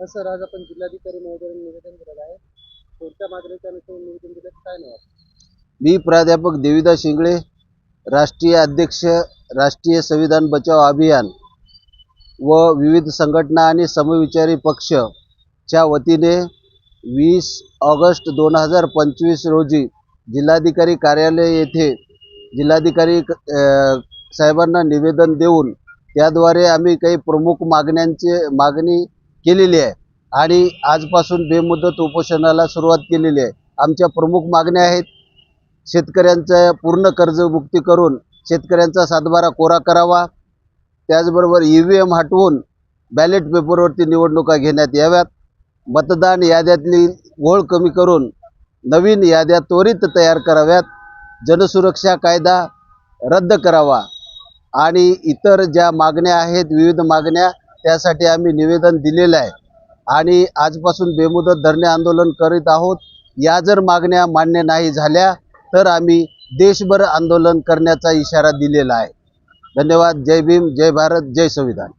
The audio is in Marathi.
तसं आज आपण जिल्हाधिकारी महोदयांनी निवेदन दिलेलं आहे. कोणत्या मागणीच्या अनुषंगाने निवेदन दिलं काय नाही? मी प्राध्यापक देविदास शिंगळे राष्ट्रीय अध्यक्ष राष्ट्रीय संविधान बचाव अभियान व विविध संघटना आणि समविचारी पक्षच्या वतीने वीस ऑगस्ट दोन हजार पंचवीस रोजी जिल्हाधिकारी कार्यालय येथे जिल्हाधिकारी क- साहेबांना निवेदन देऊन त्याद्वारे आम्ही काही प्रमुख मागण्यांचे मागणी केलेली आहे. आणि आजपासून बेमुदत उपोषणाला सुरुवात केलेली आहे. आमच्या प्रमुख मागण्या आहेत शेतकऱ्यांचा पूर्ण कर्जमुक्ती करून शेतकऱ्यांचा सातबारा कोरा करावा. त्याचबरोबर ई व्ही एम हटवून बॅलेट पेपरवरती निवडणुका घेण्यात याव्यात. मतदान याद्यातली घोळ कमी करून नवीन याद्या त्वरित तयार कराव्यात. जनसुरक्षा कायदा रद्द करावा. आणि इतर ज्या मागण्या आहेत विविध मागण्या त्यासाठी आम्ही निवेदन दिलेलं आहे. आणि आजपासून बेमुदत धरणे आंदोलन करीत आहोत. या जर मागण्या मान्य नाही झाल्या तर आम्ही देशभर आंदोलन करण्याचा इशारा दिलेला आहे. धन्यवाद. जय भीम. जय भारत. जय संविधान.